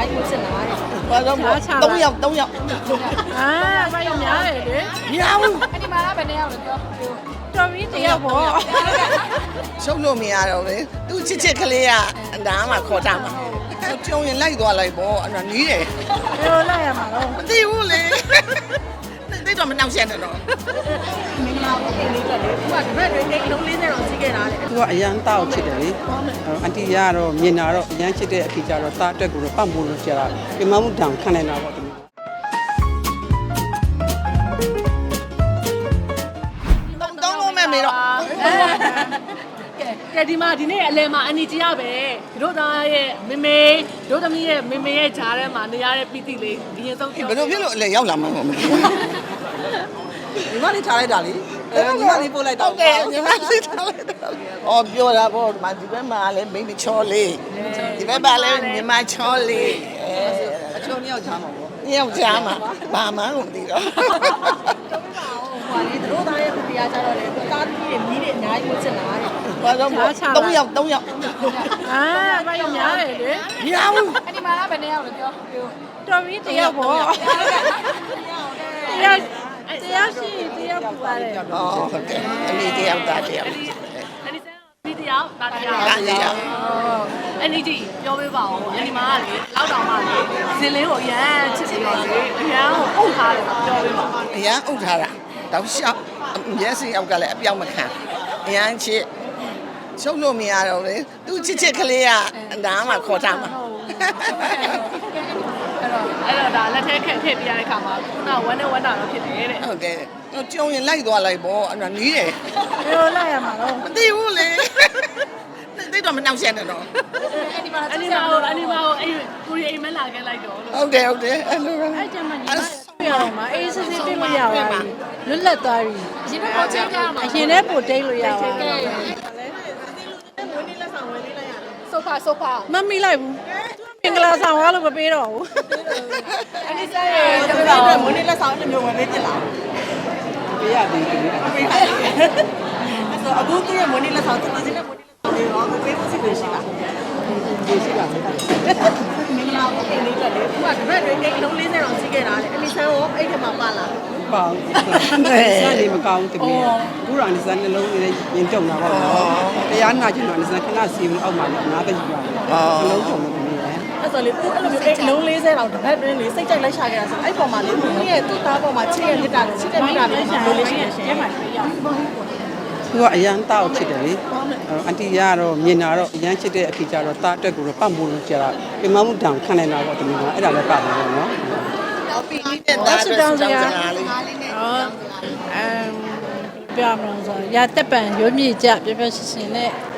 များကြီးချင်တာတဲ့ဘာလို့မ3ယောက်3ယောက်အာဘာလို့များတယ်လေမရဘူးအဲ့ဒီမှာဘယ်နှစ်ယောက်လဲပြောတော်ပြီတယောက်ပေါ့ရှုပ်လို့မရတော့လေသူချစ်ချစ်ကလေးကအနားမှာခေါ်တာမှာကျုံရင်လိုက်သွားလိုက်ပေါ့အဲ့ဒါနီးတယ်ဘယ်လိုလိုက်ရမှာတော့မသိဘူးလေသိတော့မနှောက်ရှက်နဲ့တော့မင်္ဂလာပါခင်လေးတက်လေခုကတပတ်တွင်အိတ်လုံး40တော့စီးခဲ့ တာလေသူကအရန်တောက်ချစ်တယ်လေအန်တီကတော့မြင်တာတော့အရန်ချစ်တဲ့အဖေကြတော့သားအတွက်ကိုတော့ပတ်မိုးလို့ကြာတာပြမမှုတောင်ခံနေတာပေါ့သူတုံးလုံးမဲ့မေတော့ကဲကဲဒီမှာဒီနေ့အလဲမှာအနီကြီးရပဲတို့သားရဲ့မေမေတို့သမီးရဲ့မေမေရဲ့ဂျားထဲမှာနေရတဲ့ပီတိလေးအရင်ဆုံးပြောဘယ်လိုဖြစ်လို့အလဲရောက်လာမှာမသိဘူးညီမလေးထားလိုက်တာလေ အဲညီမလေးပို့လိုက်ဟုတော့တ်တယ်ညီမလေးထားလိုက်တော့အော်ပြောတာပေါ့ဒီမှာဒီဘက်မှာလည်းမိန်းမချောလေးဒီဘက်မှာလည်းညီမချောလေးအဲအချိုးနှစ်ယောက်ချားမှာပေါ့ညောင်ကြားမှာဘာမှမသိတော့ဟိုလေတို့သားရဲ့ပြားကြတော့လေတားသမီးတွေမီးတွေအများကြီးချင်တာတဲ့ဘာလို့3ယောက်3ယောက်အာဘာလို့များတယ်လေမရဘူးအဲ့ဒီမှာဘယ်နှစ်ယောက်လဲပြောတော်ပြီတယောက်ပေါ့တယောက် တယောက်ရှိတယောက်ပူပါတယ်อ๋อဟုတ်တယ်အမေတယောက်သားတယောက်အဲ့ဒီစမ်းဒီတယောက်ဒါတယောက်ဒါတယောက်အဲ့ဒီကြီးပြောပေးပါဦးအဲ့ဒီမှာလေလောက်တောင်မှလေဇင်လေးကိုအရန်ချစ်စီတော့လေအရန်ကိုအုပ်ထားတယ်ပြောပေးပါဦးအရန်အုပ်ထားတာတောက်လျှောက်မျက်စိယောက်ကလည်းအပြောင်းမခံအရန်ချစ်ရှုပ်လို့မရတော့လေသူချစ်ချစ်ကလေးကအနားမှာခေါ်တာမှာအဲ့ တော့အဲ့တော့ဒါလက်ထဲခက်ထည့်ပြရတဲ့ခါမှာခုနဝမ်းနဲ့ဝမ်းတာတော့ဖြစ်တယ်တဲ့ဟုတ်တယ်တော့ကျုံရင်လိုက်သွားလိုက်ပေါ့အဲ့ဒါနီးတယ်ဘယ်လိုလိုက်ရမှာတော့မသိဘူးလေသိတော့မနှောက်ရှက်နဲ့တော့အဲ့ဒီမှာအဲ့ဒီမှာအဲ့ဒီမှာအဲ့ကိုရီအိမ်မလာခဲ့လိုက်တော့လို့ဟုတ်တယ်ဟုတ်တယ်အဲ့လိုပဲအဲ့ကျမှညီမပြရအောင်ပါအေးစစ်စစ်ပြလို့ရပါပြီလွတ်လပ်သွားပြီအရင်ကပိုချိန်ကြရမှာအရင်နဲ့ပိုတိတ်လို့ရပါဆိုဖာဆိုဖာမမီလိုက်ဘူး မင်္ဂလာဆောင်ရလို့မပေးတော့ဘူးအဲ့ဒီစားရဲ့တပည့်တော်မွေးနေ့လက်ဆောင်တစ်မျိုးဝင်ပေးချင်လားပေးရသေးတယ်ပေးလိုက်အဲ့ဆိုအခုသူ့ရဲ့မွေးနေ့လက်ဆောင်သူ့စီနဲ့မွေးနေ့လက်ဆောင်တွေတော့ပေးဖို့စီစဉ်ရှိလားဒီရှိပါမယ်မင်္ဂလာပါခင်လေးတက်လေခုကတပတ်တွင်အိတ်လုံး40တော့စီးခဲ့တာလေအလီဆန်ရောအဲ့ထမှာပါလာပေါ့စနေမကောင်းတပည့်အခုတော့နေစနှလုံးလေးရင်တုံတာပေါ့တရားနာကျင်တော့နေစခဏစီမအောက်မှာငါးပဲယူရတယ်နှလုံးတုံလို့တပည့်ရဲ့ အဲ့ဆိုလေသူအဲ့လိုမျိုးအိတ်လုံး40တော့တပတ်တွင်လေစိတ်ကြိုက်လိုက်ရှာခဲ့တာဆိုအဲ့ပေါ်မှာလေသူရဲ့သူ့သားပေါ်မှာချစ်ရဲ့လက်တာလေချစ်တဲ့မိတာလေးလိုလေးရှိနေရှင်ကျဲမှာပြရအောင်သူကအရန်တောက်ချစ်တယ်လေအန်တီကတော့မြင်တာတော့အရန်ချစ်တဲ့အဖေကြတော့သားအတွက်ကိုတော့ပတ်မိုးလို့ကြာတာပြမမှုတောင်ခံနေတာပေါ့တမီးကအဲ့ဒါလည်းပါတယ်ပေါ့နော်တော့ပြီးတဲ့သားအတွက်တောင်းစကားလေးဟောအမ်ပြောမလို့ဆိုရတက်ပံရွေးမြေကြပြပြရှင်ရှင်နဲ့ပေါက်ဖော်နေမ